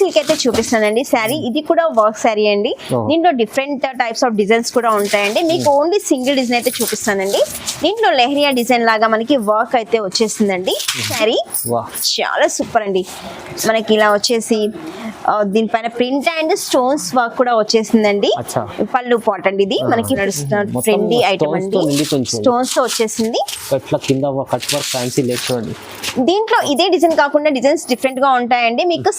Silk అయితే చూపిస్తానండి శారీ. ఇది కూడా వర్క్ శారీ అండి. దీంట్లో డిఫరెంట్ టైప్స్ ఆఫ్ డిజైన్స్ కూడా ఉంటాయండి. మీకు ఓన్లీ సింగిల్ డిజైన్ అయితే చూపిస్తానండి. దీంట్లో లెహరియా డిజైన్ లాగా మనకి వర్క్ అయితే వచ్చేసిందండి శారీ చాలా సూపర్ అండి. మనకి ఇలా వచ్చేసి దీనిపైన ప్రింట్ అండ్ స్టోన్స్ వర్క్ కూడా వచ్చేసిందండి. పళ్ళు పాట్ అండి ఇది. మనకి ట్రెండీ ఐటమ్ అండి. స్టోన్స్తో వచ్చేసింది. దీంట్లో ఇదే డిజైన్ కాకుండా డిజైన్స్ డిఫరెంట్గా ఉంటాయండి. మీకు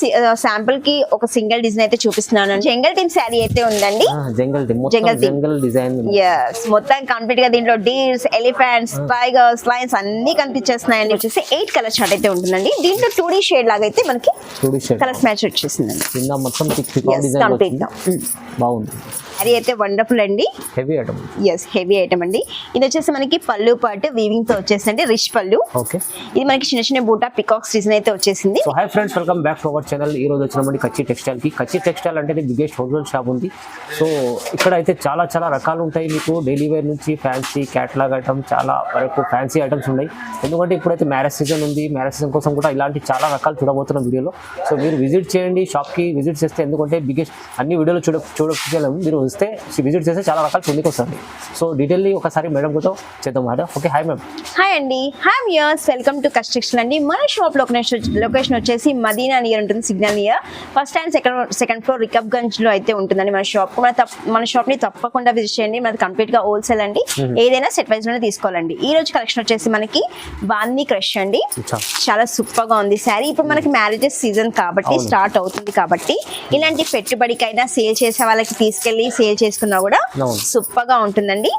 శాంపుల్ కి ఒక సింగిల్ డిజైన్ అయితే చూపిస్తున్నాను. జంగల్ టీమ్ శారీ అయితే ఉందండి. Jungle theme. Jungle design. మొత్తం కంప్లీట్గా దీంట్లో డీర్స్ ఎలిఫెంట్స్ టైగర్స్ లైన్స్ అన్ని కనిపించేస్తున్నాయండి. వచ్చేసి ఎయిట్ కలర్ చార్ట్ అయితే ఉంటుందండి. దీంట్లో టూ డీ షేడ్ లాగా అయితే మనకి కలర్స్ మ్యాచ్ వచ్చేసిందండి. మొత్తం గా. బాగుంది. శారీ అయితే వండర్ఫుల్ అండి. Heavy item yes heavy item అండి. ఇది వచ్చేసి మనకి పళ్ళు పాటు వీవింగ్తో వచ్చేసింది రిచ్ పళ్ళు. ఓకే ఇది మనకి చిన్న చిన్న బూటా పికాక్స్ డిజైన్ అయితే వచ్చేసింది. So hi friends welcome back to our channel ఈ రోజు వచ్చినటువంటి కచ్చి టెక్స్టైల్కి. కచ్చి టెక్స్టైల్ అంటే బిగ్గెస్ట్ హోల్సేల్ షాప్ ఉంది. సో ఇక్కడ అయితే చాలా చాలా రకాలు ఉంటాయి మీకు. డైలీ వేర్ నుంచి ఫ్యాన్సీ క్యాటలాగ్ ఐటమ్ చాలా వరకు ఫ్యాన్సీ ఐటమ్స్ ఉన్నాయి. ఎందుకంటే ఇప్పుడైతే మ్యారేజ్ సీజన్ ఉంది. మ్యారేజ్ సీజన్ కోసం కూడా ఇలాంటి చాలా రకాలు చూడబోతున్నాం వీడియోలో. సో మీరు విజిట్ చేయండి షాప్కి విజిట్ చేస్తే ఎందుకంటే బిగ్గెస్ట్ అన్ని వీడియోలు చూడ చూడలేము. మీరు వస్తే విజిట్ చేస్తే చాలా రకాలు చూడడానికి వస్తుంది. సో డీటెయిల్లీ ఒకసారి మేడం కూడా చేద్దాం madam okay hi ma'am hi అండి. Hi viewers welcome to construction అండి. మన షాప్ లొకేషన్ లొకేషన్ వచ్చేసి మదీనా నియర్ ఉంటుంది signal near first and second second floor రికబ్ గంజ్లో అయితే ఉంటుందండి మన షాప్ మన మన షాప్ని తప్పకుండా విజిట్ చేయండి. మనది కంప్లీట్గా హోల్సేల్ అండి. ఏదైనా సెట్ వైజ్లోనే తీసుకోవాలండి. ఈ రోజు కలెక్షన్ వచ్చేసి మనకి బాందీ క్రష్ అండి. చాలా సూపర్గా ఉంది శారీ. ఇప్పుడు మనకి మ్యారేజెస్ సీజన్ కాబట్టి. స్టార్ట్ అవుతుంది కాబట్టి ఇలాంటి పెట్టుబడికైనా సేల్ చేసే వాళ్ళకి తీసుకెళ్ళి సేల్ చేసుకున్నా కూడా. సూపర్గా ఉంటుందండి.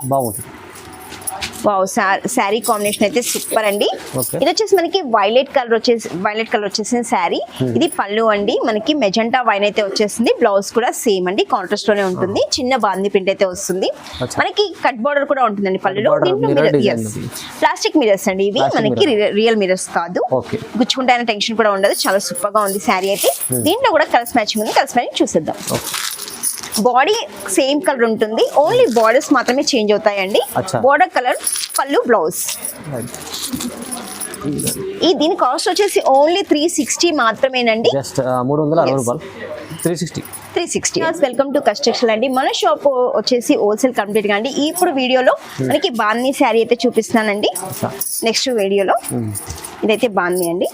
వావ్ శారీ కాంబినేషన్ అయితే సూపర్ అండి. ఇది వచ్చేసి మనకి వైలెట్ కలర్ వచ్చేసి వైలెట్ కలర్ వచ్చేసిన శారీ. ఇది పళ్ళు అండి. మనకి మెజెంటా వైన్ అయితే వచ్చేసింది. బ్లౌజ్ కూడా సేమ్ అండి. కాంట్రాస్ట్లోనే ఉంటుంది. చిన్న బాంది ప్రింట్ అయితే వస్తుంది. మనకి కట్ బార్డర్ కూడా ఉంటుందండి పళ్ళులో. దీంట్లో. ప్లాస్టిక్ మిరర్స్ అండి ఇవి. మనకి. రియల్ మిరర్స్ కాదు. గుచ్చుకుంటే టెన్షన్ కూడా ఉండదు. చాలా సూపర్గా ఉంది శారీ అయితే. దీంట్లో కూడా కలర్స్ మ్యాచింగ్ ఉంది. కలర్స్ మ్యాచింగ్ చూసేద్దాం. బాడీ సేమ్ కలర్ ఉంటుంది. ఓన్లీ బార్డర్స్ మాత్రమే చేంజ్ అవుతాయండి. బార్డర్ కలర్ పళ్ళు బ్లౌజ్ ఈ దీని కాస్ట్ వచ్చేసి ఓన్లీ త్రీ సిక్స్టీ మాత్రమేనండి. జస్ట్ మూడు వందల అరవై Yes. రూపాయలు. Three sixty three sixty welcome to construction అండి. మన షాప్ వచ్చేసి హోల్సేల్ కంప్లీట్గా అండి. ఇప్పుడు వీడియోలో మనకి బాందీ శారీ అయితే చూపిస్తున్నానండి. నెక్స్ట్ వీడియోలో ఇదైతే బాందీ అండి.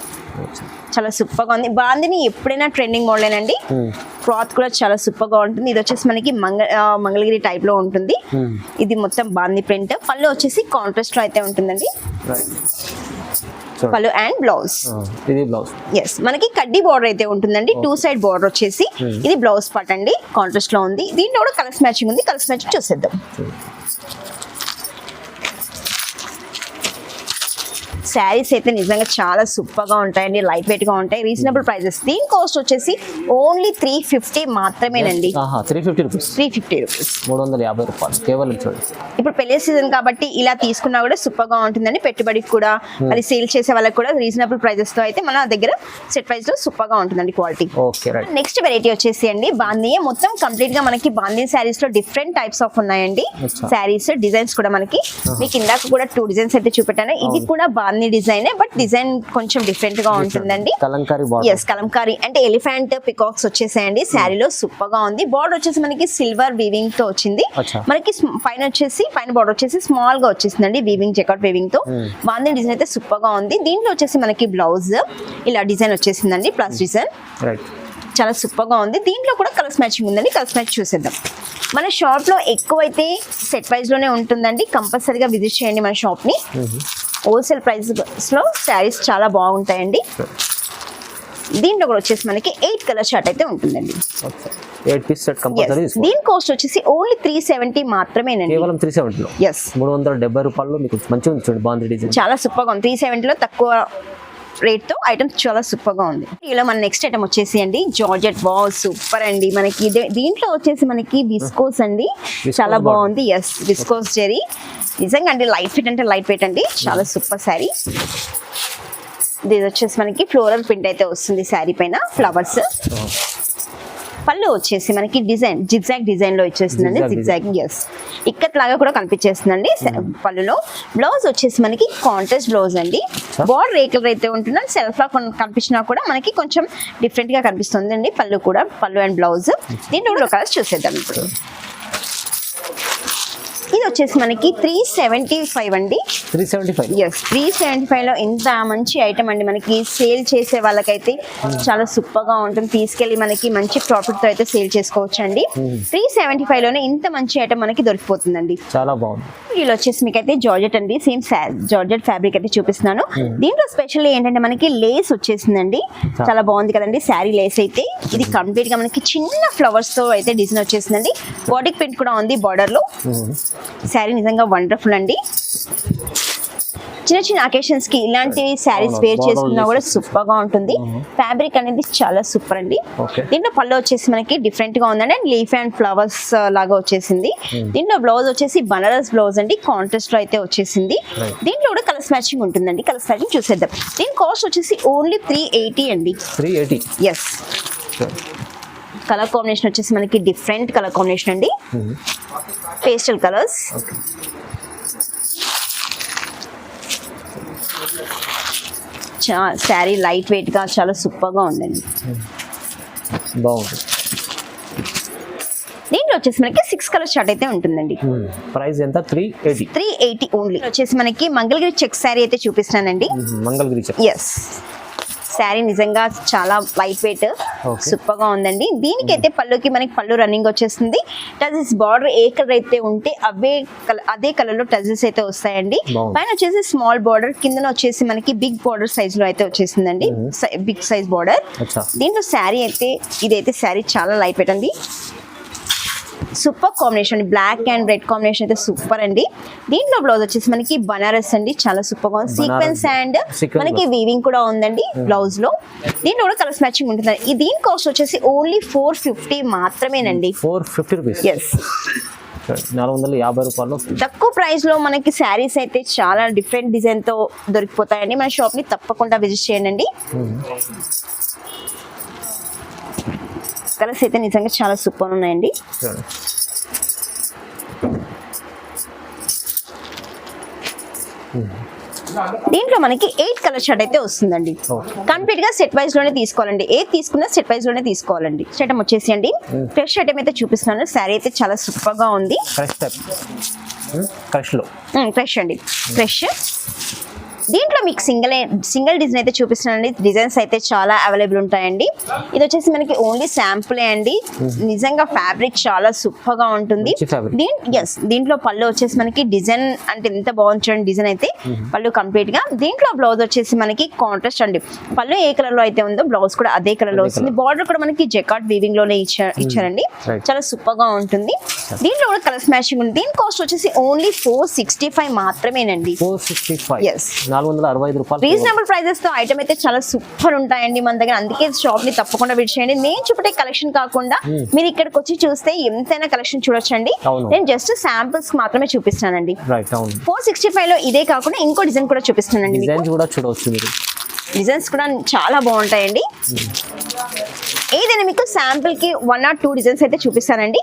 చాలా సూపర్గా ఉంది. బాందీని ఎప్పుడైనా ట్రెండింగ్ మోడల్ అండి క్లాత్ కూడా చాలా సూపర్గా ఉంటుంది. ఇది వచ్చేసి మనకి మంగ మంగళగిరి టైప్లో ఉంటుంది ఇది మొత్తం బాందీ ప్రింట్. పళ్ళు వచ్చేసి కాంట్రాస్ట్లో అయితే ఉంటుందండి. పళ్ళు అండ్ బ్లౌజ్. ఇది బ్లౌజ్. ఎస్ మనకి కడ్డీ బార్డర్ అయితే ఉంటుందండి. టూ సైడ్ బార్డర్ వచ్చేసి ఇది బ్లౌజ్ పార్ట్ అండి. కాంట్రాస్ట్లో ఉంది. దీంట్లో కూడా కలర్స్ మ్యాచింగ్ ఉంది. కలర్స్ మ్యాచింగ్ చూసేద్దాం. శారీస్ అయితే నిజంగా చాలా సూపర్గా ఉంటాయండి లైట్ వెయిట్గా ఉంటాయి. రీజనబుల్ ప్రైజెస్ దీని కాస్ట్ వచ్చేసి ఓన్లీ త్రీ ఫిఫ్టీ మాత్రమేనండి. Three fifty rupees three fifty rupees మూడు వందల యాభై రూపాయలు. కేవలం చూడండి. ఇప్పుడు పెళ్ళి సీజన్ కాబట్టి ఇలా తీసుకున్నా కూడా సూపర్గా ఉంటుందండి. పెట్టుబడికి కూడా మరి సేల్ చేసే వాళ్ళకి కూడా రీజనబుల్ ప్రైజెస్తో అయితే మన దగ్గర సెట్ ప్రైస్లో సూపర్గా ఉంటుందండి క్వాలిటీ ఓకే నెక్స్ట్ వెరైటీ వచ్చేసి అండి బాందీ. మొత్తం కంప్లీట్గా మనకి బాందీ శారీస్లో డిఫరెంట్ టైప్స్ ఆఫ్ ఉన్నాయండి. శారీస్ డిజైన్స్ కూడా మనకి. మీకు ఇందాక కూడా టూ డిజైన్స్ అయితే చూపెట్టాను. ఇది కూడా బాందీ డిజైన్ బట్ డిజైన్ కొంచెం డిఫరెంట్గా ఉంటుందండి. కలంకారీ ఎస్ కలంకారీ. అంటే ఎలిఫెంట్ పికాక్స్ వచ్చేసాయండి. శారీలో సూపర్గా ఉంది. బార్డర్ వచ్చేసి మనకి సిల్వర్ వీవింగ్తో వచ్చింది. మనకి పైన వచ్చేసి పైన బార్డర్ వచ్చేసి స్మాల్గా వచ్చేసిందండి వీవింగ్ చెక్అట్ వీవింగ్తో. బాందీ డిజైన్ అయితే సూపర్గా ఉంది. దీంట్లో వచ్చేసి మనకి బ్లౌజ్ ఇలా డిజైన్ వచ్చేసిందండి ప్లస్ డిజైన్ రైట్ చాలా సూపర్గా ఉంది. దీంట్లో కూడా కలర్స్ మ్యాచింగ్ ఉందండి. కలర్స్ మ్యాచ్ చూసేద్దాం. మన షాప్లో ఎక్కువైతే సెట్ వైజ్లోనే ఉంటుందండి. కంపల్సరీగా విజిట్ చేయండి మన షాప్ని. హోల్సేల్ ప్రైస్లో శారీస్ చాలా బాగుంటాయండి. దీంట్లో కూడా వచ్చేసి మనకి ఎయిట్ కలర్ షర్ట్ అయితే ఉంటుందండి. Okay. Eight piece set Yes. Compulsory తీసుకో దీని కాస్ట్ వచ్చేసి ఓన్లీ త్రీ సెవెంటీ మాత్రమేనండి. కేవలం త్రీ సెవెంటీలో ఎస్ మూడు వందల డెబ్బై రూపాయలు మీకు మంచిగా ఉంది చూడండి బాగుంది డిజైన్. చాలా సూపర్గా ఉంది. త్రీ సెవెంటీలో తక్కువ రేట్తో ఐటమ్ చాలా సూపర్గా ఉంది. ఇలా మన నెక్స్ట్ ఐటమ్ వచ్చేసి అండి జార్జెట్ వా సూపర్ అండి. మనకి దీంట్లో వచ్చేసి మనకి విస్కోస్ అండి. చాలా. బాగుంది. Yes viscose zari. నిజంగా అండి లైట్ ఫిట్ అంటే లైట్ వెయిట్ అండి. చాలా సూపర్ శారీ ఇది వచ్చేసి మనకి ఫ్లోరల్ ప్రింట్ అయితే వస్తుంది శారీ పైన ఫ్లవర్స్ పళ్ళు వచ్చేసి మనకి డిజైన్ జిగ్జాగ్ డిజైన్లో ఇచ్చేస్తుందండి జిగ్జాగ్ ఎస్ ఇక్కత్ లాగా కూడా కనిపించేస్తుందండి స- పళ్ళులో. బ్లౌజ్ వచ్చేసి మనకి కాంట్రాస్ట్ బ్లౌజ్ అండి. బార్డర్ ఏ కలర్ అయితే ఉంటుందో సెల్ఫ్ లా కొన్- కనిపించినా కూడా మనకి కొంచెం డిఫరెంట్గా కనిపిస్తుంది అండి పళ్ళు కూడా పళ్ళు అండ్ బ్లౌజ్ దీంట్లో కూడా కలర్స్ చూసేద్దాం ఇప్పుడు. వచ్చేసి మనకి త్రీ సెవెంటీ ఫైవ్ అండి. Three seventy five yes three seventy ఫైవ్లో ఎంత మంచి ఐటమ్ అండి. మనకి సేల్ చేసే వాళ్ళకైతే చాలా సూపర్గా ఉంటుంది. తీసుకెళ్ళి మనకి మంచి ప్రాఫిట్తో అయితే సేల్ చేసుకోవచ్చు అండి త్రీ సెవెంటీ ఫైవ్లోనే ఇంత మంచి ఐటమ్ మనకి దొరికిపోతుందండి. చాలా బాగుంది. వీళ్ళు వచ్చేసి మీకు అయితే జార్జెట్ అండి సేమ్ జార్జెట్ ఫ్యాబ్రిక్ అయితే చూపిస్తున్నాను. దీంట్లో స్పెషల్ ఏంటంటే మనకి లేస్ వచ్చేసిందండి. చాలా. బాగుంది కదండి శారీ లేస్ అయితే. ఇది కంప్లీట్గా మనకి చిన్న ఫ్లవర్స్తో అయితే డిజైన్ వచ్చేసిందండి. బాడీ ప్రింట్ కూడా ఉంది బార్డర్లో. శారీ నిజంగా వండర్ఫుల్ అండి. చిన్న చిన్న అకేషన్స్కి ఇలాంటివి శారీస్ వేర్ చేసుకున్నా కూడా. సూపర్గా ఉంటుంది ఫ్యాబ్రిక్ అనేది చాలా సూపర్ అండి. దీంట్లో పళ్ళు వచ్చేసి మనకి డిఫరెంట్గా ఉందండి. అండ్ లీఫ్ అండ్ ఫ్లవర్స్ లాగా వచ్చేసింది. దీంట్లో బ్లౌజ్ వచ్చేసి బనారస్ బ్లౌజ్ అండి. కాంట్రాస్ట్లో అయితే వచ్చేసింది. దీంట్లో కూడా కలర్స్ మ్యాచింగ్ ఉంటుందండి. కలర్స్ మ్యాచింగ్ చూసేద్దాం. దీని కాస్ట్ వచ్చేసి ఓన్లీ త్రీ ఎయిటీ అండి. Three eighty yes colour combination వచ్చేసి మనకి డిఫరెంట్ కలర్ కాంబినేషన్ అండి. Pastel colours. శారీ లైట్ వెయిట్గా చాలా సూపర్గా ఉందండి. బాగుంది. దీంట్లో వచ్చేసి మనకి సిక్స్ కలర్ షార్ట్ అయితే ఉంటుందండి. ప్రైస్ ఎంత? Three eighty three eighty only వచ్చేసి మనకి మంగళగిరి చెక్ శారీ అయితే చూపిస్తానండి మంగళగిరి చెప్ ఎస్ శారీ నిజంగా చాలా లైట్ వెయిట్. సూపర్గా ఉందండి. దీనికైతే పళ్ళుకి మనకి పళ్ళు రన్నింగ్ వచ్చేస్తుంది టజెస్ బార్డర్ ఏ కలర్ అయితే ఉంటే అవే కలర్ అదే కలర్లో టజెస్ అయితే వస్తాయండి. పైన వచ్చేసి స్మాల్ బార్డర్ కిందన వచ్చేసి మనకి బిగ్ బార్డర్ సైజ్లో అయితే వచ్చేసిందండి. బిగ్ సైజ్ బార్డర్ దీంట్లో శారీ అయితే ఇదైతే శారీ చాలా లైట్ వెయిట్ అండి. Super combination black and red combination అయితే సూపర్ అండి. దీంట్లో బ్లౌజ్ వచ్చేసి మనకి బనారస్ అండి చాలా సూపర్గా ఉంది సీక్వెన్స్ అండ్ మనకి వీవింగ్ కూడా ఉందండి బ్లౌజ్లో. దీంట్లో కూడా కలర్స్ మ్యాచింగ్ ఉంటుంది. ఈ దీని కాస్ట్ వచ్చేసి ఓన్లీ ఫోర్ ఫిఫ్టీ మాత్రమేనండి. ఫోర్ ఫిఫ్టీ రూపీస్ ఎస్ నాలుగు వందల యాభై రూపాయలు తక్కువ ప్రైస్లో మనకి శారీస్ అయితే చాలా డిఫరెంట్ డిజైన్తో దొరికిపోతాయండి. మన షాప్ని తప్పకుండా విజిట్ చేయండి. కలర్స్ అయితే నిజంగా చాలా సూపర్ ఉన్నాయండి. దీంట్లో మనకి ఎయిట్ కలర్ షర్ట్ అయితే వస్తుందండి. కంప్లీట్గా సెట్ వైజ్లోనే తీసుకోవాలండి. ఏ తీసుకున్నా సెట్ వైజ్లోనే తీసుకోవాలండి. షర్టం వచ్చేసి అండి ఫ్రెష్ షర్టం అయితే చూపిస్తున్నాను. శారీ అయితే చాలా సూపర్గా ఉంది. ఫ్రెష్ ఫ్రెష్లో ఫ్రెష్ అండి. ఫ్రెష్ దీంట్లో మీకు సింగిల్ సింగిల్ డిజైన్ అయితే చూపిస్తున్నానండి. డిజైన్స్ అయితే చాలా అవైలబుల్ ఉంటాయండి. ఇది వచ్చేసి మనకి ఓన్లీ శాంపులే అండి. నిజంగా ఫ్యాబ్రిక్ చాలా సూపర్గా ఉంటుంది ఎస్ దీంట్లో పళ్ళు వచ్చేసి మనకి డిజైన్ అంటే ఎంత బాగుంది చూడండి డిజైన్ అయితే. పళ్ళు కంప్లీట్గా దీంట్లో బ్లౌజ్ వచ్చేసి మనకి కాంట్రాస్ట్ అండి. పళ్ళు ఏ కలర్లో అయితే ఉందో బ్లౌజ్ కూడా అదే కలర్లో వస్తుంది. బార్డర్ కూడా మనకి జెకాట్ వీవింగ్లోనే ఇచ్చా ఇచ్చారండి. చాలా సూపర్గా ఉంటుంది దీంట్లో కూడా కలర్స్ మ్యాచింగ్ ఉంది. దీని కాస్ట్ వచ్చేసి ఓన్లీ ఫోర్ సిక్స్టీ ఫైవ్ మాత్రమేనండి ఫోర్ సిక్స్టీ ఫైవ్ Yes. నాలుగు వందల అరవై ఐదు రూపాయలు రీజనబుల్ ప్రైజెస్తో ఐటమ్ అయితే చాలా సూపర్ ఉంటాయండి మన దగ్గర. అందుకే షాప్ని తప్పకుండా విజిట్ చేయండి. నేను చూపే కలెక్షన్ కాకుండా మీరు ఇక్కడికి వచ్చి చూస్తే ఎంతైనా కలెక్షన్ చూడొచ్చండి. నేను జస్ట్ శాంపిల్స్ మాత్రమే చూపిస్తానండి. ఫోర్ సిక్స్టీ ఫైవ్లో ఇదే కాకుండా ఇంకో డిజైన్ కూడా చూపిస్తానండి డిజైన్స్ కూడా చూడవచ్చు మీరు. డిజైన్స్ కూడా చాలా బాగుంటాయండి. ఏదైనా మీకు శాంపుల్కి వన్ ఆర్ టూ డిజైన్స్ అయితే చూపిస్తానండి.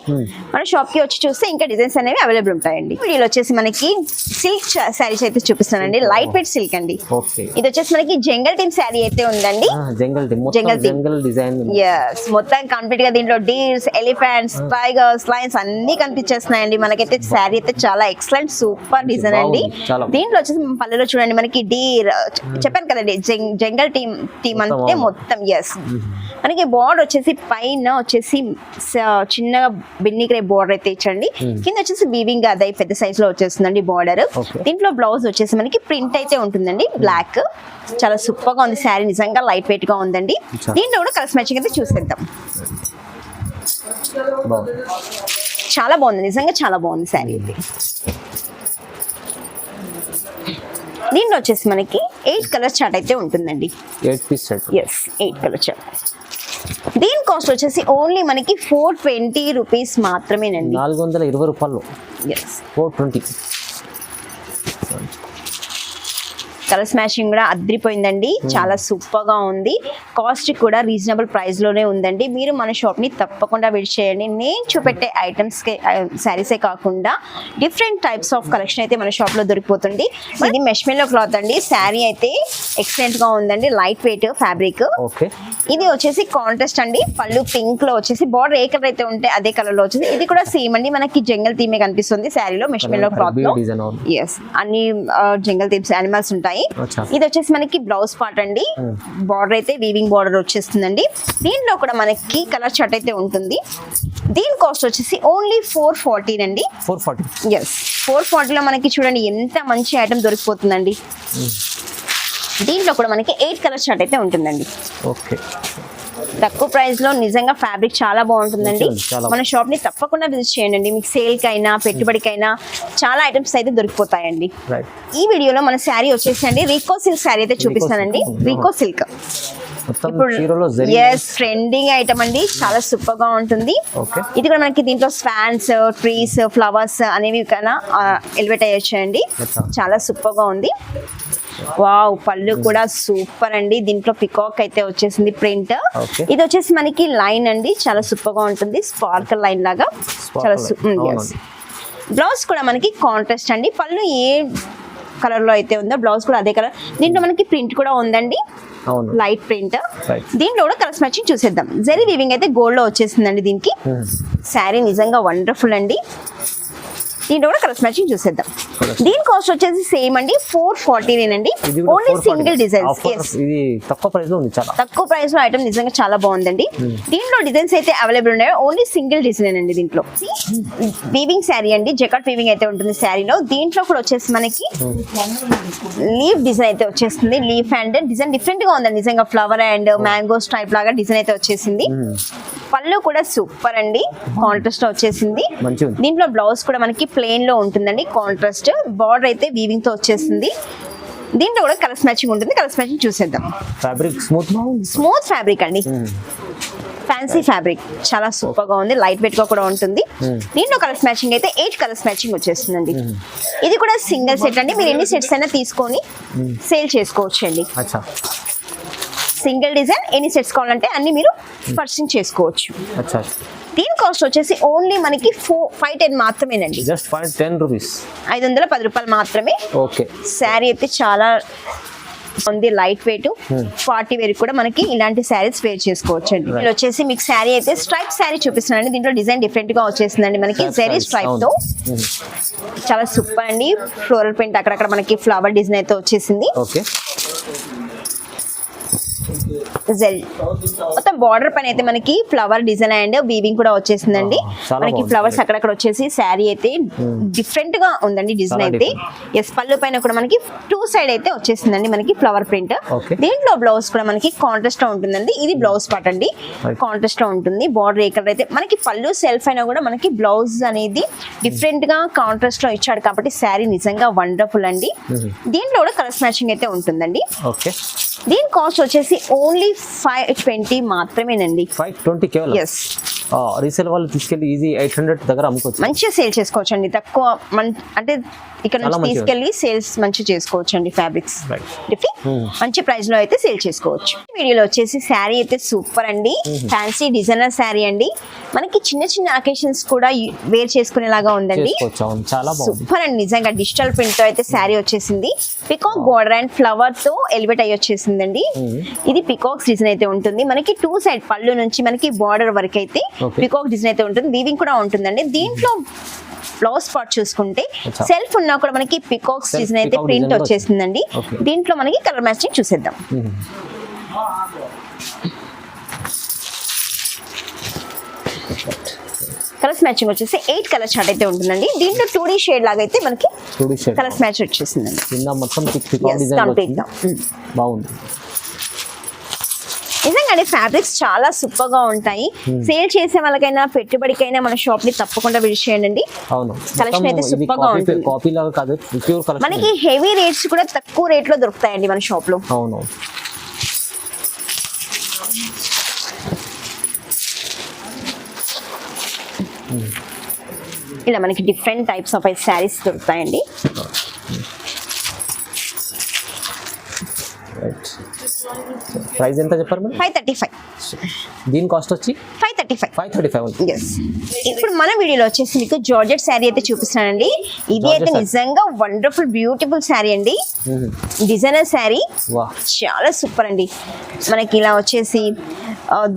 మన షాప్కి వచ్చి చూస్తే ఇంకా డిజైన్స్ అనేవి అవైలబుల్ ఉంటాయండి. వీడియోలో వచ్చేసి మనకి సిల్క్ శారీస్ అయితే చూపిస్తానండి. లైట్ వెయిట్ సిల్క్ అండి. ఇది వచ్చేసి మనకి జంగల్ టీమ్ శారీ అయితే ఉందండి. జంగల్. జంగల్ డిజైన్ మొత్తం కంప్లీట్గా దీంట్లో డీర్స్ ఎలిఫెంట్స్ టైగర్స్ లైన్స్ అన్ని కనిపించేస్తున్నాయండి. మనకైతే శారీ అయితే చాలా ఎక్సలెంట్ సూపర్ డిజైన్ అండి. దీంట్లో వచ్చేసి పల్లెలో చూడండి మనకి డీర్ చెప్పాను కదండి జంగ్- జంగల్ టీమ్ టీమ్ అంటే. మొత్తం ఎస్ మనకి బోర్డర్ వచ్చేసి పైన వచ్చేసి చిన్నగా బిన్నిగ్రే బోర్డర్ అయితే ఇచ్చండి కింద వచ్చేసి వీవింగ్ అదే పెద్ద సైజ్లో వచ్చేస్తుందండి బోర్డర్. దీంట్లో బ్లౌజ్ వచ్చేసి మనకి ప్రింట్ అయితే ఉంటుందండి బ్లాక్ చాలా సూపర్గా ఉంది శారీ నిజంగా లైట్ వెయిట్గా ఉందండి. అచ్చా. దీంట్లో కూడా కలర్స్ మ్యాచింగ్ అయితే చూసేద్దాం. చాలా బాగుంది నిజంగా చాలా బాగుంది శారీ ఇది దీంట్లో వచ్చేసి మనకి ఎయిట్ కలర్ చార్ట్ అయితే ఉంటుందండి. Eight piece yes eight colour chart దీని కాస్ట్ వచ్చేసి ఓన్లీ మనకి ఫోర్ ట్వంటీ రూపీస్ మాత్రమేనండి. నాలుగు వందల ఇరవై రూపాయలు. ఫోర్ ట్వంటీ కలర్ స్మాషింగ్ కూడా అద్రిపోయిందండి. చాలా సూపర్గా ఉంది. కాస్ట్ కూడా రీజనబుల్ ప్రైస్లోనే ఉందండి. మీరు మన షాప్ని తప్పకుండా విజిట్ చేయండి. నేను చూపెట్టే ఐటమ్స్ శారీసే కాకుండా డిఫరెంట్ టైప్స్ ఆఫ్ కలెక్షన్ అయితే మన షాప్లో దొరికిపోతుంది. ఇది మెష్మెల్లో క్లాత్ అండి. శారీ అయితే ఎక్సలెంట్గా ఉందండి. Light weight fabric. ఇది వచ్చేసి కాంట్రాస్ట్ అండి. పళ్ళు పింక్లో వచ్చేసి బార్డర్ ఏ కలర్ అయితే ఉంటే అదే కలర్లో వచ్చేసి ఇది కూడా సేమ్ అండి. మనకి జంగల్ థీమే కనిపిస్తుంది శారీలో మెష్మెల్లో క్లాత్లో ఎస్ అన్ని జంగల్ థీమ్స్ యానిమల్స్ ఉంటాయి. అచ్చా. ఇది వచ్చేసి మనకి బ్లౌజ్ పార్ట్ అండి. బార్డర్ అయితే వీవింగ్ బార్డర్ వచ్చేస్తుందండి. దీంట్లో కూడా మనకి కలర్ చార్ట్ అయితే ఉంటుంది. దీని కాస్ట్ వచ్చేసి ఓన్లీ ఫోర్ ఫార్టీన్ అండి ఫోర్ ఫార్టీ ఎస్ ఫోర్ ఫార్టీలో మనకి చూడండి ఎంత మంచి ఐటమ్ దొరికిపోతుందండి. దీంట్లో కూడా మనకి ఎయిట్ కలర్ చార్ట్ అయితే ఉంటుందండి. ఓకే తక్కువ ప్రైస్లో నిజంగా ఫ్యాబ్రిక్ చాలా బాగుంటుందండి. మన షాప్ని తప్పకుండా విజిట్ చేయండి. మీకు సేల్ కైనా పెట్టుబడికైనా చాలా ఐటమ్స్ అయితే దొరికిపోతాయండి. ఈ వీడియోలో మన శారీ వచ్చేసి అండి రీకో సిల్క్ శారీ అయితే చూపిస్తానండి. రీకో సిల్క్ ఎస్ ట్రెండింగ్ ఐటమ్ అండి. చాలా సూపర్గా ఉంటుంది ఇది కూడా మనకి దీంట్లో స్వాన్స్ ట్రీస్ ఫ్లవర్స్ అనేవి కన్నా ఎలివేట్ అయ్యొచ్చాయండి. చాలా సూపర్గా ఉంది. వావ్ పళ్ళు కూడా సూపర్ అండి. దీంట్లో పికాక్ అయితే వచ్చేసింది ప్రింట్. ఇది వచ్చేసి మనకి లైన్ అండి. చాలా సూపర్గా ఉంటుంది. స్పార్కల్ లైన్ లాగా చాలా. బ్లౌజ్ కూడా మనకి కాంట్రాస్ట్ అండి. పళ్ళు ఏ కలర్లో అయితే ఉందో బ్లౌజ్ కూడా అదే కలర్. దీంట్లో మనకి ప్రింట్ కూడా ఉందండి. Light print. దీంట్లో కూడా కలర్స్ మ్యాచింగ్ చూసేద్దాం. జరీ వీవింగ్ అయితే గోల్డ్లో వచ్చేసిందండి దీనికి. Hmm. శారీ నిజంగా వండర్ఫుల్ అండి. దీంట్లో కూడా కలర్స్ మ్యాచింగ్ చూసేద్దాం. దీని కాస్ట్ వచ్చేసి సేమ్ అండి ఫోర్ ఇది కూడా ఓన్లీ 440. సింగిల్ డిజైన్స్ ఇది తక్కువ ప్రైస్లో ఉంది చాలా. తక్కువ ప్రైస్లో ఐటమ్ నిజంగా చాలా బాగుందండి. Hmm. దీంట్లో డిజైన్స్ అయితే అవైలబుల్ ఉన్నాయి. ఓన్లీ సింగిల్ డిజైన్ అండి దీంట్లో. వీవింగ్ శారీ అండి జకాట్ వీవింగ్ అయితే ఉంటుంది శారీలో దీంట్లో కూడా వచ్చేసి మనకి లీఫ్ డిజైన్ అయితే వచ్చేస్తుంది. లీఫ్ అండ్ డిజైన్ డిఫరెంట్గా ఉందండి నిజంగా ఫ్లవర్ అండ్ మ్యాంగోస్ టైప్ లాగా డిజైన్ అయితే వచ్చేసింది. పళ్ళు కూడా సూపర్ అండి. కాంట్రాస్ట్ వచ్చేసింది. దీంట్లో బ్లౌజ్ కూడా మనకి ప్లెయిన్లో ఉంటుందండి. కాంట్రాస్ట్ బార్డర్ అయితే వీవింగ్తో వచ్చేసింది. దీంట్లో కూడా కలర్స్ మ్యాచింగ్ ఉంటుంది. కలర్స్ మ్యాచింగ్ చూసేద్దాం. ఫ్యాబ్రిక్ స్మూత్ స్మూత్ ఫ్యాబ్రిక్ అండి. ఫ్యాన్సీ ఫ్యాబ్రిక్ చాలా సూపర్గా ఉంది. లైట్ వెయిట్గా కూడా ఉంటుంది. Hmm. దీంట్లో కలర్స్ మ్యాచింగ్ అయితే ఎయిట్ కలర్స్ మ్యాచింగ్ వచ్చేస్తుందండి. ఇది కూడా సింగిల్ సెట్ అండి. మీరు ఎన్ని సెట్స్ అయినా తీసుకొని సేల్ చేసుకోవచ్చు అండి సింగిల్ డిజైన్ ఎన్ని సెట్స్ కావాలంటే అన్ని మీరు పర్చేసింగ్ చేసుకోవచ్చు. దీని కాస్ట్ వచ్చేసి ఓన్లీ మనకి ఫోర్ ఫైవ్ టెన్ మాత్రమేనండి. Just five ten rupees. ఐదు వందల పది రూపాయలు మాత్రమే. ఓకే. శారీ అయితే చాలా ఉంది లైట్ వెయిట్. పార్టీ వేర్ కూడా మనకి ఇలాంటి శారీస్ వేర్ చేసుకోవచ్చు అండి. ఇది వచ్చేసి మీకు శారీ అయితే స్ట్రైప్ శారీ చూపిస్తున్నానండి. దీంట్లో డిజైన్ డిఫరెంట్గా వచ్చేసిందండి మనకి. Sarees, stripe. తో. చాలా సూపర్ అండి. ఫ్లోరల్ ప్రింట్ అక్కడక్కడ మనకి ఫ్లవర్ డిజైన్ అయితే వచ్చేసింది. ఓకే జెల్ మొత్తం బార్డర్ పైన అయితే మనకి ఫ్లవర్ డిజైన్ అండ్ వీవింగ్ కూడా వచ్చేసిందండి. మనకి. ఫ్లవర్స్ అక్కడక్కడ వచ్చేసి శారీ అయితే డిఫరెంట్గా ఉందండి డిజైన్ అయితే. ఎస్ పళ్ళు పైన కూడా మనకి టూ సైడ్ అయితే వచ్చేసిందండి మనకి ఫ్లవర్ ప్రింట్. దీంట్లో బ్లౌజ్ కూడా మనకి కాంట్రాస్ట్లో ఉంటుందండి. ఇది బ్లౌజ్ పార్ట్ అండి. కాంట్రాస్ట్లో ఉంటుంది. బార్డర్ ఏ కలర్ అయితే మనకి పళ్ళు సెల్ఫ్ అయినా కూడా మనకి బ్లౌజ్ అనేది డిఫరెంట్గా కాంట్రాస్ట్లో ఇచ్చాడు కాబట్టి శారీ నిజంగా వండర్ఫుల్ అండి. దీంట్లో కూడా కలర్స్ మ్యాచింగ్ అయితే ఉంటుందండి. దీని కాస్ట్ వచ్చేసి ఓన్లీ ఫైవ్ ట్వంటీ మాత్రమేనండి. ఫైవ్ ట్వంటీ కేవలం? ఎస్ రీసేల్ వాళ్ళు తీసుకెళ్ళి ఈజీ ఎయిట్ హండ్రెడ్ దగ్గర అమ్ముకోవచ్చు. మంచిగా సేల్ చేసుకోవచ్చు అండి తక్కువ అంటే ఇక్కడ నుంచి మంచిగా. తీసుకెళ్ళి సేల్స్ మంచిగా చేసుకోవచ్చు అండి ఫ్యాబ్రిక్స్ రైట్ మంచి ప్రైస్లో అయితే సేల్ చేసుకోవచ్చు. వీడియోలో వచ్చేసి శారీ అయితే సూపర్ అండి. ఫ్యాన్సీ డిజైనర్ శారీ అండి. మనకి చిన్న చిన్న అకేషన్స్ కూడా వేర్ చేసుకునేలాగా ఉందండి. చాలా సూపర్ అండి. నిజంగా డిజిటల్ ప్రింట్తో అయితే శారీ వచ్చేసింది. పికాక్ బోర్డర్ అండ్ ఫ్లవర్తో ఎలివేట్ అయ్యి వచ్చేసిందండి. ఇది డిజైన్ అయితే ఉంటుంది. మనకి టూ సైడ్ పళ్ళు నుంచి మనకి బార్డర్ వరకు అయితే. పికాక్ డిజైన్ అయితే ఉంటుంది. వీవింగ్ కూడా ఉంటుందండి. దీంట్లో బ్లౌజ్ పార్ట్ చూసుకుంటే. సెల్ఫ్ ఉన్నా కూడా మనకి పికాక్స్ డిజైన్ అయితే ప్రింట్ వచ్చేసిందండి. దీంట్లో మనకి కలర్ మ్యాచింగ్ చూసేద్దాం. కలర్స్ మ్యాచింగ్ వచ్చేసి ఎయిట్ కలర్ చార్ట్ అయితే ఉంటుందండి. దీంట్లో టూ డీ షేడ్ లాగా అయితే మనకి కలర్స్ మ్యాచ్ వచ్చేసిందండి. మొత్తం. బాగుంది. నిజంగానే ఫ్యాబ్రిక్స్ చాలా సూపర్గా ఉంటాయి సేల్ చేసే వాళ్ళకైనా పెట్టుబడికైనా మన షాప్ని తప్పకుండా విజిట్ చేయండి అవును. Collection అయితే super గా ఉంటుంది. కలెక్షన్ మనకి హెవీ రేట్స్ కూడా తక్కువ రేట్లో దొరుకుతాయండి మన షాప్లో అవును. ఇలా మనకి డిఫరెంట్ టైప్స్ ఆఫ్ శారీస్ దొరుకుతాయండి. ప్రైస్ ఎంత చెప్పారు మేడం? ఫైవ్ థర్టీ ఫైవ్ దీని కాస్ట్ వచ్చి? Five thirty five five thirty five yes ఇప్పుడు మన వీడియోలో వచ్చేసి మీకు జార్జెట్ శారీ అయితే చూపిస్తానండి. ఇది అయితే నిజంగా వండర్ఫుల్ బ్యూటిఫుల్ శారీ అండి. డిజైనర్ శారీ. చాలా సూపర్ అండి. మనకి ఇలా వచ్చేసి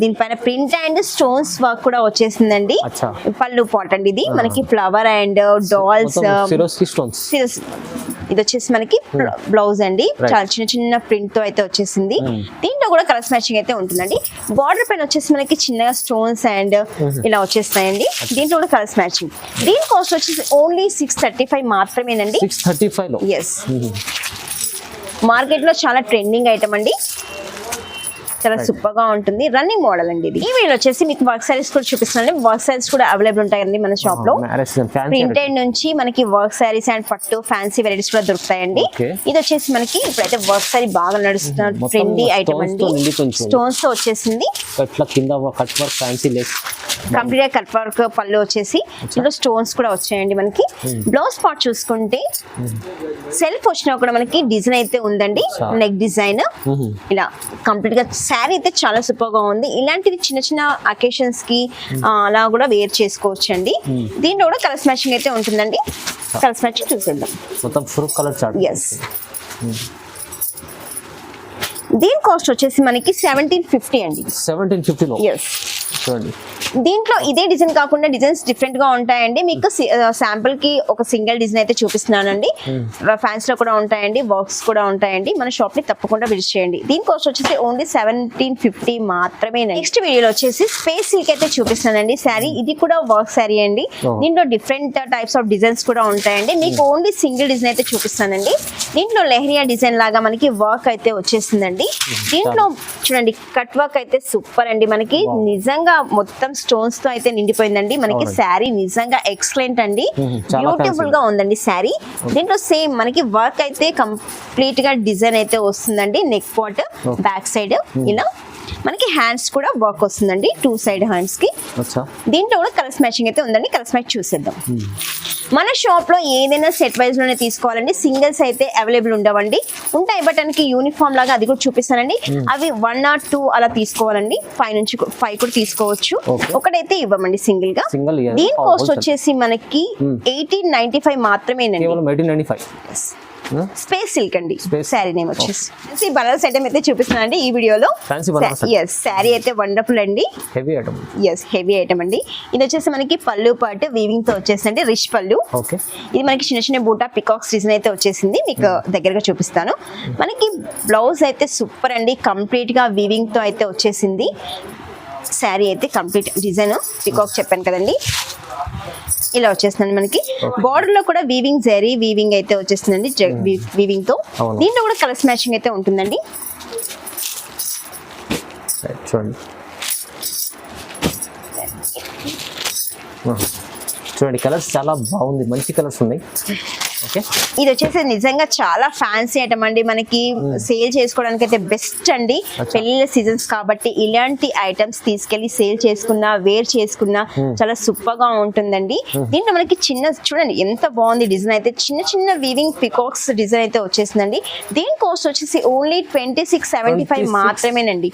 దీనిపైన ప్రింట్ అండ్ స్టోన్స్ వర్క్ కూడా వచ్చేసిందండి. పళ్ళు పాట్ అండి ఇది. మనకి ఫ్లవర్ అండ్ డాల్స్ స్టోన్స్ ఇది వచ్చేసి మనకి బ్లౌజ్ అండి. చాలా చిన్న చిన్న ప్రింట్ తో అయితే వచ్చేసింది. దీంట్లో కూడా కలర్స్ మ్యాచింగ్ అయితే ఉంటుందండి. బార్డర్ పైన వచ్చేసి మనకి చిన్నగా స్టోన్స్ అండ్ ఇలా వచ్చేస్తాయండి. దీంట్లో కూడా కలర్స్ మ్యాచింగ్ దీని కాస్ట్ వచ్చేసి ఓన్లీ సిక్స్ థర్టీ ఫైవ్ మాత్రమేనండి సిక్స్ థర్టీ ఫైవ్లో ఎస్ మార్కెట్లో చాలా ట్రెండింగ్ ఐటమ్ అండి. చాలా సూపర్గా ఉంటుంది. రన్నింగ్ మోడల్ అండి ఇది. ఈ వీడియో వచ్చేసి మీకు వర్క్ సారీస్ కూడా చూపిస్తున్నాను. వర్క్ సారీస్ కూడా అవైలబుల్ ఉంటాయండి మన షాప్లో. ప్రింటెడ్ నుంచి మనకి వర్క్ సారీస్ అండ్ పట్టు ఫ్యాన్సీ వెరైటీస్ కూడా దొరుకుతాయండి. ఇది వచ్చేసి మనకి ఇప్పుడైతే వర్క్ సారీ బాగా నడుస్తున్న ట్రెండీ stones ఐటమ్ అండి. స్టోన్స్తో వచ్చేసింది. ఫ్యాన్సీ కంప్లీట్గా కట్ వర్క్ పళ్ళు వచ్చేసి ఇందులో స్టోన్స్ కూడా వచ్చాయండి మనకి. బ్లౌజ్ పార్ట్ చూసుకుంటే సెల్ఫ్ వచ్చినా కూడా మనకి డిజైన్ అయితే ఉందండి. నెక్ డిజైన్ ఇలా కంప్లీట్గా శారీ అయితే చాలా సూపర్గా ఉంది. ఇలాంటివి చిన్న చిన్న అకేషన్స్కి ఆ, అలా కూడా వేర్ చేసుకోవచ్చు అండి దీంట్లో కూడా కలర్స్ మ్యాచింగ్ అయితే ఉంటుందండి. కలర్స్ మ్యాచింగ్ చూసేద్దాం. మొత్తం ఫుల్ కలర్ చార్ట్ ఎస్ దీని కాస్ట్ వచ్చేసి మనకి సెవెంటీన్ ఫిఫ్టీ అండి. సెవెంటీన్ ఫిఫ్టీలో ఎస్ చూడండి. దీంట్లో ఇదే డిజైన్ కాకుండా డిజైన్స్ డిఫరెంట్గా ఉంటాయండి. మీకు శాంపుల్కి ఒక సింగిల్ డిజైన్ అయితే చూపిస్తున్నానండి. ఫ్యాన్స్లో కూడా ఉంటాయండి వర్క్స్ కూడా ఉంటాయండి. మన షాప్ని తప్పకుండా విజిట్ చేయండి. దీని కాస్ట్ వచ్చేసి ఓన్లీ సెవెంటీన్ ఫిఫ్టీ మాత్రమే నెక్స్ట్ వీడియోలో వచ్చేసి స్పేస్ సిల్క్ అయితే చూపిస్తానండి శారీ ఇది కూడా వర్క్ శారీ అండి. Oh. దీంట్లో డిఫరెంట్ టైప్స్ ఆఫ్ డిజైన్స్ కూడా ఉంటాయండి. మీకు ఓన్లీ సింగిల్ డిజైన్ అయితే చూపిస్తానండి దీంట్లో లెహరియా డిజైన్ లాగా మనకి వర్క్ అయితే వచ్చేసిందండి. దీంట్లో చూడండి కట్ వర్క్ అయితే సూపర్ అండి. మనకి. నిజంగా మొత్తం స్టోన్స్తో అయితే నిండిపోయిందండి. మనకి. శారీ నిజంగా ఎక్సలెంట్ అండి. బ్యూటిఫుల్. గా ఉందండి శారీ. దీంట్లో సేమ్ మనకి వర్క్ అయితే కంప్లీట్గా డిజైన్ అయితే వస్తుందండి. Neck pot. బ్యాక్ సైడ్ ఇలా మనకి హ్యాండ్స్ కూడా వర్క్ వస్తుందండి. టూ సైడ్ హ్యాండ్స్కి. దీంట్లో కూడా కలర్స్ మ్యాచింగ్ అయితే ఉందండి. కలర్స్ మ్యాచ్ చూసేద్దాం. మన షాప్లో ఏదైనా సెట్ వైజ్లోనే తీసుకోవాలండి. సింగిల్స్ అయితే అవైలబుల్ ఉండవండి. ఉంటాయి బట్ మనకి యూనిఫామ్ లాగా అది కూడా చూపిస్తానండి. అవి వన్ ఆర్ టూ అలా తీసుకోవాలండి. ఫైవ్ నుంచి ఫైవ్ కూడా తీసుకోవచ్చు. ఒకటైతే ఇవ్వమండి సింగిల్గా. దీని కాస్ట్ వచ్చేసి మనకి ఎయిటీన్ నైన్టీ ఫైవ్ మాత్రమేనండి. స్పేస్ సిల్క్ అండి. శారీ నేమ్ వచ్చేసి. ఈ బనారస్ ఐటమ్ అయితే చూపిస్తున్నానండి ఈ వీడియోలో. ఎస్ శారీ అయితే వండర్ఫుల్ అండి. Heavy item yes heavy item అండి. ఇది వచ్చేసి మనకి పళ్ళు పాటు వీవింగ్తో వచ్చేసింది రిచ్ పళ్ళు. ఓకే ఇది మనకి చిన్న చిన్న బూటా పికాక్స్ డిజైన్ అయితే వచ్చేసింది. మీకు దగ్గరగా చూపిస్తాను. మనకి బ్లౌజ్ అయితే సూపర్ అండి. కంప్లీట్గా వీవింగ్తో అయితే వచ్చేసింది. శారీ అయితే కంప్లీట్ డిజైన్ పికాక్ చెప్పాను కదండి. ఇలా వచ్చేస్తుంది మనకి. బార్డర్లో కూడా వీవింగ్ జరీ వీవింగ్ అయితే వచ్చేస్తుందండి వీవింగ్తో. అవును. దీంట్లో కూడా కలర్స్ మ్యాచింగ్ అయితే ఉంటుందండి. చూడండి. ఆ, చూడండి కలర్స్ చాలా బాగుంది మంచి కలర్స్ ఉన్నాయి. ఇది వచ్చేసి నిజంగా చాలా ఫ్యాన్సీ ఐటమ్ అండి. మనకి సేల్ చేసుకోవడానికి అయితే బెస్ట్ అండి. పెళ్ళిళ్ళ సీజన్స్ కాబట్టి ఇలాంటి ఐటమ్స్ తీసుకెళ్ళి సేల్ చేసుకున్నా వేర్ చేసుకున్నా చాలా సూపర్గా ఉంటుందండి దీంట్లో మనకి చిన్న చూడండి ఎంత బాగుంది డిజైన్ అయితే. చిన్న చిన్న వీవింగ్ పికాక్స్ డిజైన్ అయితే వచ్చేసిందండి. దీని కాస్ట్ వచ్చేసి only twenty six seventy five 26. మాత్రమేనండి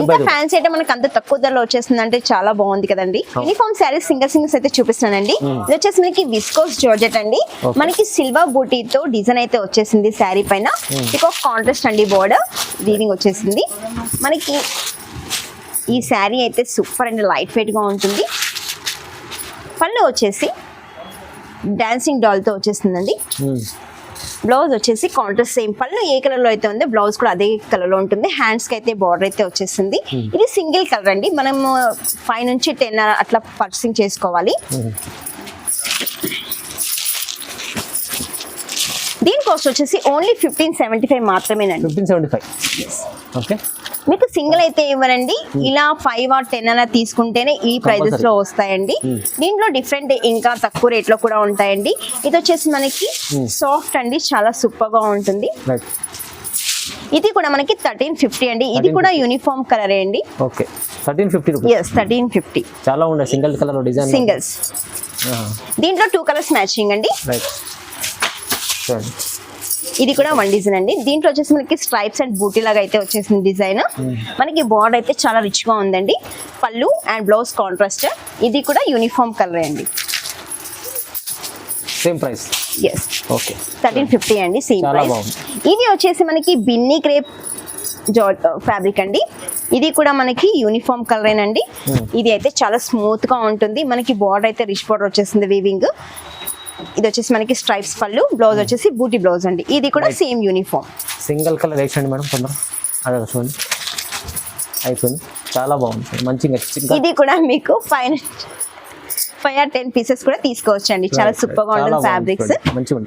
ఇంత ఫ్యాన్సీ అయితే మనకి అంత తక్కువ ధరలో వచ్చేస్తుంది అంటే చాలా బాగుంది కదండి. యూనిఫామ్ శారీస్ సింగల్ సింగల్స్ అయితే చూపిస్తానండి ఇది వచ్చేసి మనకి విస్కోస్ జార్జెట్ అండి. మనకి సిల్వర్ బూటీతో డిజైన్ అయితే వచ్చేసింది శారీ పైన. ఇంకో కాంట్రాస్ట్ అండి బోర్డర్ వీవింగ్ వచ్చేసింది. మనకి ఈ శారీ అయితే సూపర్ అండి లైట్ వెయిట్గా ఉంటుంది. పళ్ళు వచ్చేసి డాన్సింగ్ డాల్తో వచ్చేసిందండి. బ్లౌజ్ వచ్చేసి కాంట్రాస్ట్ సేమ్ పళ్ళు ఏ కలర్లో అయితే ఉంది బ్లౌజ్ కూడా అదే కలర్లో ఉంటుంది. హ్యాండ్స్కి అయితే బార్డర్ అయితే వచ్చేసింది. ఇది సింగిల్ కలర్ అండి. మనం ఫైవ్ నుంచి టెన్ అట్లా పర్చింగ్ చేసుకోవాలి. దీని కాస్ట్ వచ్చేసి ఓన్లీ ఫిఫ్టీన్ సెవెంటీ ఫైవ్ మాత్రమేనండి. ఫిఫ్టీన్ సెవెంటీ ఫైవ్ ఓకే మీకు సింగిల్ అయితే ఇవ్వరండి ఇలా ఫైవ్ ఆర్ టెన్ అలా తీసుకుంటేనే ఈ ప్రైజెస్లో వస్తాయండి. దీంట్లో డిఫరెంట్ ఇంకా తక్కువ రేట్లో కూడా ఉంటాయండి. ఇది వచ్చేసి మనకి సాఫ్ట్ అండి చాలా సూపర్గా ఉంటుంది. ఇది కూడా మనకి థర్టీన్ ఫిఫ్టీ అండి. ఇది కూడా యూనిఫామ్ కలరే అండి. Okay. Thirteen fifty yes thirteen fifty చాలా ఉన్నాయి సింగిల్ కలర్ డిజైన్ సింగిల్స్ దీంట్లో టూ కలర్స్ మ్యాచింగ్ అండి. ఇది కూడా వన్ డిజైన్ అండి. దీంట్లో వచ్చేసి మనకి స్ట్రైప్స్ అండ్ బూటీ లాగా అయితే వచ్చేసింది డిజైన్ మనకి బార్డర్ అయితే చాలా రిచ్గా ఉందండి. పళ్ళు అండ్ బ్లౌజ్ కాంట్రాస్ట్ ఇది కూడా యూనిఫామ్ కలర్ అండి. Same price yes okay thirteen fifty అండి సేమ్ ప్రైస్. ఇది వచ్చేసి మనకి బిన్నీ క్రేప్ జార్జ్ ఫ్యాబ్రిక్ అండి. ఇది కూడా మనకి యూనిఫామ్ కలర్ అండి ఇది అయితే చాలా స్మూత్గా ఉంటుంది. మనకి బార్డర్ అయితే రిచ్ బార్డర్ వచ్చేసింది వీవింగ్ ఇది వచ్చేసి మనకి స్ట్రైప్స్ పళ్ళు బ్లౌజ్ వచ్చేసి బూటీ బ్లౌజ్ అండి. ఇది కూడా సేమ్ యూనిఫామ్ సింగిల్ కలర్ వేసండి మేడం తొందర అదే చూడండి. అయిపోయింది. చాలా బాగుంది. మంచిగా ఇది కూడా మీకు five five or ten pieces కూడా తీసుకోవచ్చు అండి చాలా సూపర్గా ఉంటుంది ఫ్యాబ్రిక్స్. మంచిగా